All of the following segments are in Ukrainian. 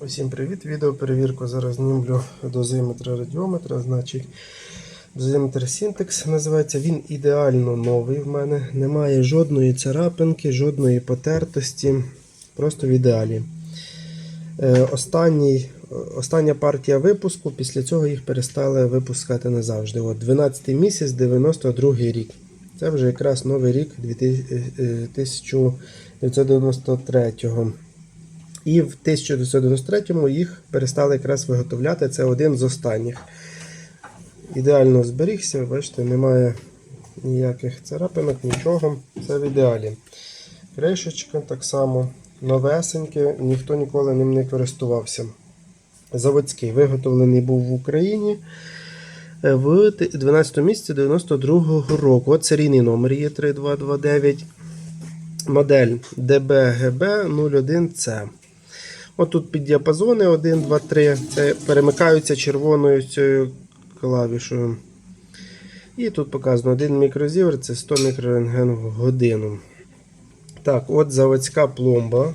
Усім привіт! Відео перевірку зараз знімлю дозиметра радіометра. Значить, дозиметр Syntex називається. Він ідеально новий в мене. Немає жодної царапинки, жодної потертості. Просто в ідеалі. Е, Останній, остання партія випуску, після цього їх перестали випускати назавжди. От 12 місяць, 92 рік. Це вже якраз новий рік 1993 і в 1993 їх перестали якраз виготовляти. Це один з останніх. Ідеально зберігся, бачите, немає ніяких царапинок, нічого. Все в ідеалі. Кришечка так само новесеньке, ніхто ніколи ним не користувався. Заводський виготовлений був в Україні е, в 12 місяці 92 року. От серійний номер є 3229. Модель DBGB 01C. От тут під діапазони 1, 2, 3. Це перемикаються червоною цією клавішою. І тут показано 1 мікрозівер це 100 мікрорентген в годину. Так, от заводська пломба.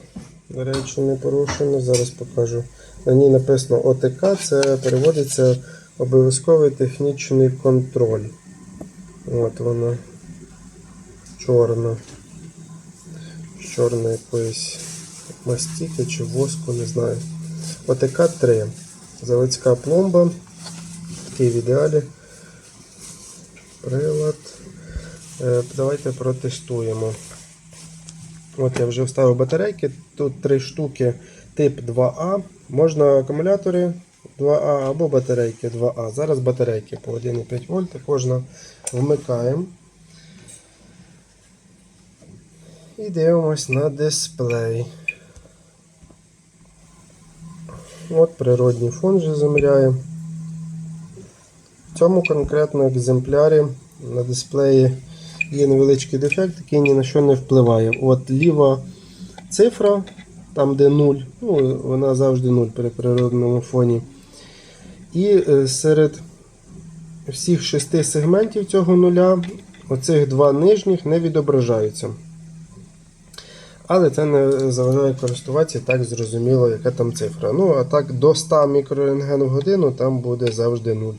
До речі, не порушена. Зараз покажу. На ній написано ОТК, це переводиться обов'язковий технічний контроль. От вона чорна. З чорної якоїсь мастіки чи воску, не знаю. ОТК 3. Заводська пломба. Такий в ідеалі. Прилад. Е, Давайте протестуємо. От я вже вставив батарейки. Тут три штуки тип 2А. Можна акумулятори 2А або батарейки 2А. Зараз батарейки по 1,5 вольт. Кожна вмикаємо. І дивимось на дисплей. От природній фон вже заміряє. В цьому конкретно екземплярі на дисплеї є невеличкий дефект, який ні на що не впливає. От ліва цифра, там де 0, ну, вона завжди 0 при природному фоні. І е, серед всіх шести сегментів цього нуля, оцих два нижніх не відображаються. Але це не заважає користуватися, так зрозуміло, яка там цифра. Ну, а так до 100 мікрорентген в годину там буде завжди 0.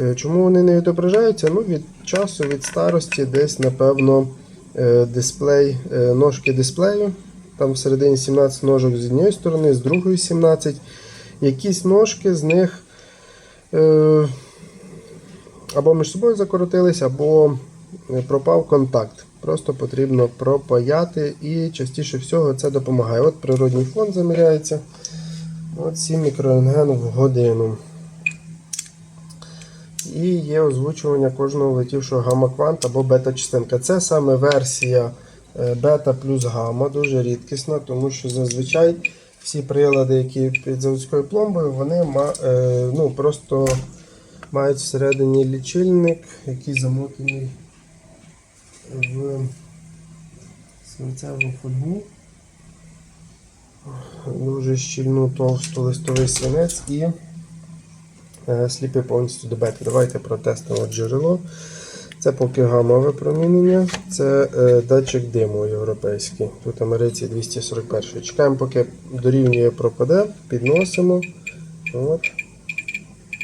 Е, Чому вони не відображаються? Ну, від часу, від старості, десь, напевно, е, дисплей, е, ножки дисплею. Там всередині 17 ножок з однієї сторони, з другої 17. Якісь ножки з них або між собою закоротились, або пропав контакт. Просто потрібно пропаяти і частіше всього це допомагає. От природній фон заміряється. От 7 мікрорентген в годину. І є озвучування кожного летівшого гамма-квант або бета-частинка. Це саме версія е, бета плюс гамма, дуже рідкісна, тому що зазвичай всі прилади, які під заводською пломбою, вони е, ну, просто мають всередині лічильник, який замотаний в свинцеву фольгу. Дуже щільну товсту листовий свинець і е, сліпий повністю до. Давайте протестимо джерело. Це поки гамма випромінення, це е, датчик диму європейський. Тут Америці 241. Чекаємо, поки дорівнює пропаде, підносимо. От.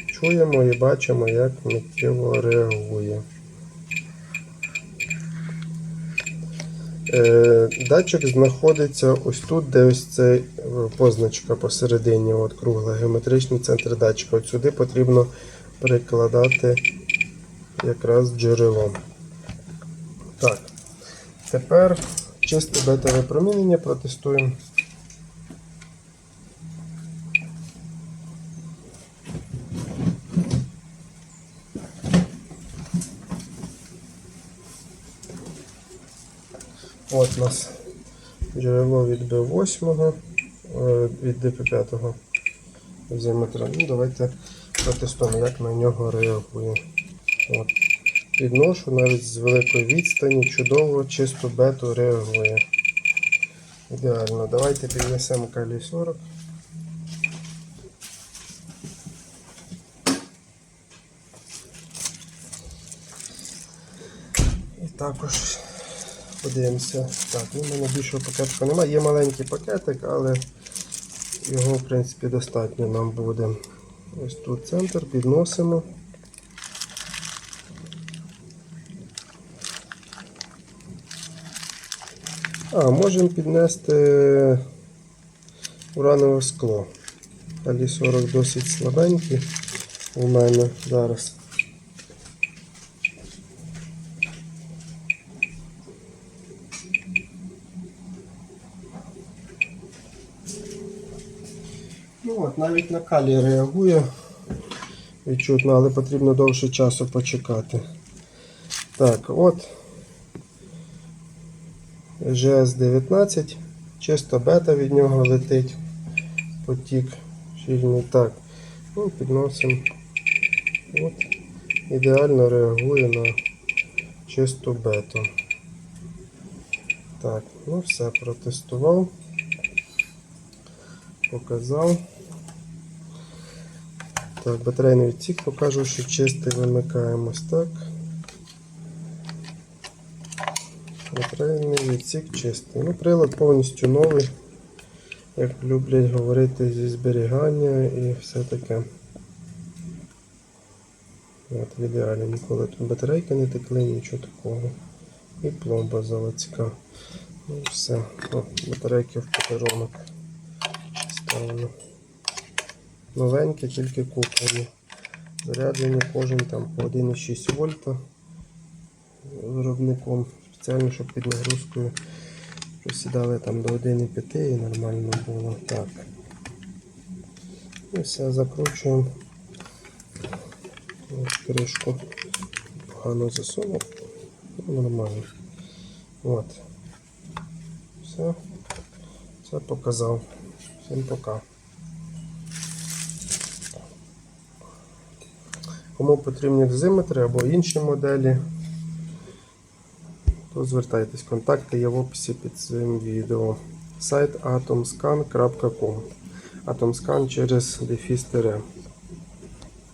Чуємо і бачимо, як миттєво реагує. Датчик знаходиться ось тут, де ось ця е, позначка посередині, от кругла, геометричний центр датчика. От сюди потрібно прикладати якраз джерело. Так, тепер чисте бета випромінення протестуємо. От у нас джерело від B8, е, від DP5 взаємотра. Ну, давайте протестуємо, як на нього реагує. От. Підношу навіть з великої відстані, чудово, чисто бету реагує. Ідеально. Давайте піднесемо калій 40. І також подивимося. Так, ну, в мене більшого пакетика немає. Є маленький пакетик, але його, в принципі, достатньо нам буде. Ось тут центр, підносимо. А, можемо піднести уранове скло. Алі 40 досить слабенький у мене зараз. Ну от, навіть на калій реагує відчутно, але потрібно довше часу почекати. Так, от GS19, чисто бета від нього летить, потік щільний. Так, ну, підносимо. От, ідеально реагує на чисту бету. Так, ну все, протестував. Показав. Так, батарейний відсік покажу, що чистий вимикаємось так. Батарейний відсік чистий. Ну, прилад повністю новий, як люблять говорити зі зберігання і все таке. От, в ідеалі ніколи тут батарейки не текли, нічого такого. І пломба заводська. Ну все. О, батарейки в подарунок. Новенькі, тільки куплені. Заряджені кожен там по 1,6 вольта виробником. Спеціально, щоб під нагрузкою просідали там до 1,5 і нормально було. Так. І все, закручуємо. Ось кришку. Погано засунув. Ну, Нормально. От. Все. Все показав. Всім пока. Кому потрібні дозиметри або інші моделі, то звертайтесь. Контакти є в описі під цим відео. Сайт atomscan.com. Atomscan через дефіс тире.